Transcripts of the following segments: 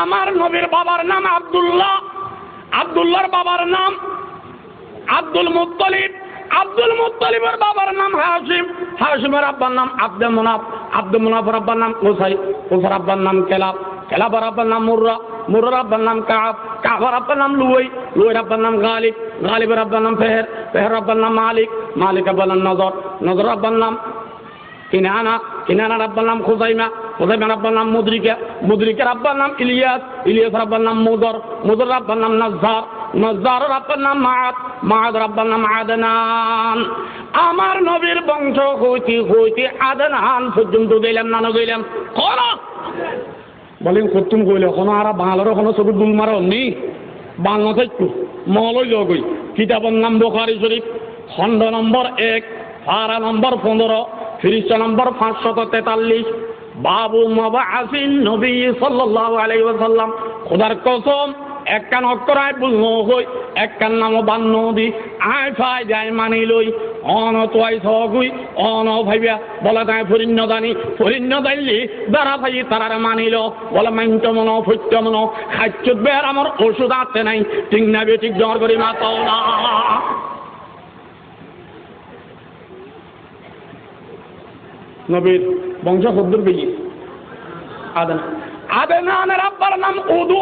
আমার নবীর বাবার নাম আব্দুল্লাহ আব্দুল্লাহর বাবার নাম আব্দুল মুত্তলিব আব্দুল মুত্তলিবের বাবার নাম হাসিম হাসিমের আব্বার নাম আব্দুল মুনাফ আব্দুল মুনাফের আব্বার নাম কোসাই কোসার আব্বার নাম কেলাব কেলাবার আব্বার নাম মুর্রা মুর্রার আব্বার নাম কাব কাবার আব্বার নাম লুই লুইয়ের আব্বার নাম গালিব গালিবের আব্বার নাম ফেহের ফেহের আব্বার নাম মালিক মালিক আব্বার নাম নজর নজর আব্বার নাম কিনানা কিনানার আব্বার নাম খুজাইমা আব্বার নাম মুদ্রিকা, মুদ্রিকার আব্বার নাম ইলিয়াস, ইলিয়াসের আব্বার নাম মুদর মুদর আব্বার নাম নজ্জার, নজ্জারের আব্বার নাম মাহাত মাহাদের আব্বার নাম আদনান। আমার নবীর বংশ হইতে হইতে আদনান পর্যন্ত দিলাম না গইলাম কোন বলেন কতুম কইলে কোনো আর বাংলার কোনো ছবি দুল মারা নি বাংলা থাকতো মলই লগই কিতাবের নাম বোখারি শরীফ। খণ্ড নম্বর এক পারা নম্বর পনেরো, ফিরিস্তা নম্বর পাঁচশত তেতাল্লিশ বাবু মবা আসিন নবী সাল্লাল্লাহু আলাইহি ওয়াসাল্লাম। খোদার কসম এক কান অক্ষর আয় হই এক কান নাম বান্ন দি। আয় ফাই যায় মানি লই অন তোয়াই সগুই অন ভাইবা বলা তাই ফরিন্য দানি। ফরিন্য দাইলি বেড়া ভাই তারারে মানিল বলে মাইন্ত মন ফৈত্য মন খাচ্যুত বের আমার ওষুধ আছে নাই। ঠিক না বেঠিক জ্বর করি মাতাও না। নবীর বংশ সদ্দুর বেজি। আদনা। আদনানের আব্বার নাম উদু।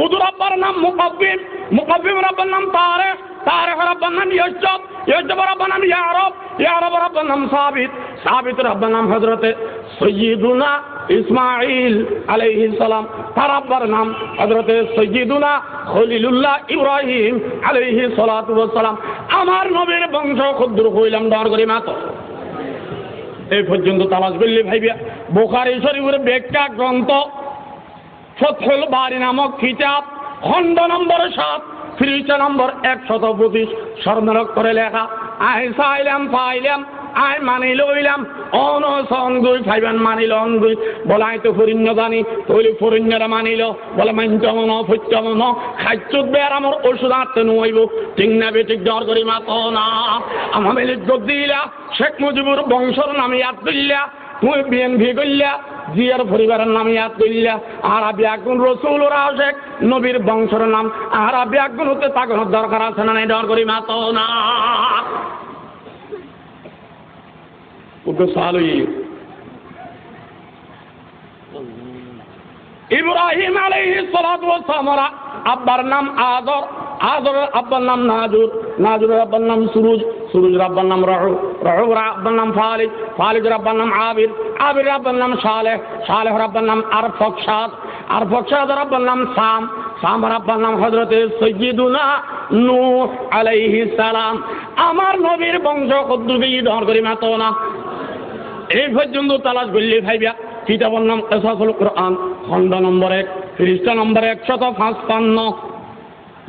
উদুর আব্বার নাম মুকাব্বিম মুকাব্বিমের আব্বার নাম তারেক তারেকের আব্বার নাম ইয়সবের আব্বার নাম ইয়ারব। ইয়ারবের আব্বার নাম সাবিত। সাবিতের আব্বার নাম হজরতে সৈয়দুনা ইসমাইল আলাইহিস সালাম। তার আব্বার নাম সৈয়দুনা খলিলুল্লাহ ইব্রাহিম আলাইহিস সালাতু ওয়াস আমার নবীর বংশ ক্ষুদ্র হইলাম ডর করি মাতো এই পর্যন্ত তালাশ করলে ভাইবিয়া। বোখারি শরীফের ব্যাখ্যা গ্রন্থ ফথল বাড়ি নামক কিতাব, খণ্ড নম্বর সাত ফ্রিচা নম্বর একশত পঁচিশ স্বর্ণরক করে লেখা। আহ চাইলাম পাইলাম আই মানি লইলাম অন সঙ্গুই ফাইবান মানিল অঙ্গুই বলাই তো ফরিন্য জানি, তৈলি ফরিন্যরা মানিল বলে মাঞ্চ মন ফৈত্য মন খাইচুত বের আমার ওষুধ আনতে নইব। ঠিক না বেঠিক ডর করি মাত না। মেলে যোগ দিলা শেখ মুজিবুর বংশর নামে ইয়াদ দিল্লা তুই বিএনপি করলা জিয়ার পরিবারের নাম ইয়াদ করলা আর আবি আগুন রসুল শেখ নবীর বংশর নাম। আর আবি আগুন হতে তাগনের দরকার আছে না নাই ডর করি মাত না। ওকে সাল ইব্রাহিম আলাইহিস সালাতু আব্বার নাম আদর আদরের আব্বার নাম নাজুর নাজুরের আব্বার নাম সুরুজ সুরুজের আব্বার নাম রহু রহুর আব্বার নাম ফালিজ ফালিজের আব্বার নাম আবির আবির আব্বার নাম সালেহ সালেহর আব্বার নাম আরফক সাদ আরফক সাদের আব্বার নাম সাম সামর আব্বার নাম হজরতে সৈয়দুনা নূহ আলাইহিস সালাম আমার নবীর বংশ কদ্দুরকে ধর করি মাতো না এই পর্যন্ত তালাশ করলে ভাইবা কিতাবের নাম এসাসুল কোরআন খণ্ড নম্বর এক খ্রিস্ট নম্বর একশত পাঁচপান্ন।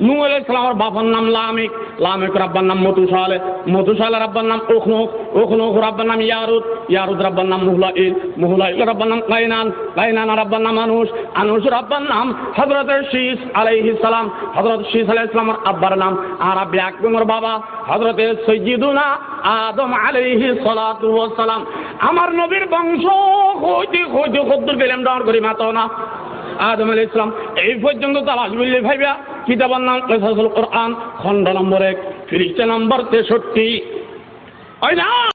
আলাইহিস সালামের বাবার নাম লামিক লামিক রাব্বার নাম মতুসালে মতুসালে রাব্বার নাম উখনুক উখনুক রাব্বার নাম ইয়ারুদ ইয়ারুদ রাব্বার নাম মুহলাইল মুহলাইল রাব্বার নাম কাইনান কাইনান রাব্বার নাম আনুস আনুস রাব্বার নাম হযরত শীস আলাইহিস সালাম, হযরত শীস আলাইহিস সালামের আব্বার নাম, আর আব্বি আকবর বাবা, হযরত সৈয়দুনা আদম আলাইহিস সালাতু ওয়াস সালাম। আমার নবীর বংশ হইতে হইতে কদ্দুর পেলাম ডর করি মাতাও না। আদম আলী ইসলাম এই পর্যন্ত তালাশ বললে ভাইবা কিতাবার নাম কোরআন, খণ্ড নম্বর এক ফিরিস্তা নম্বর তেষট্টি। ওই না!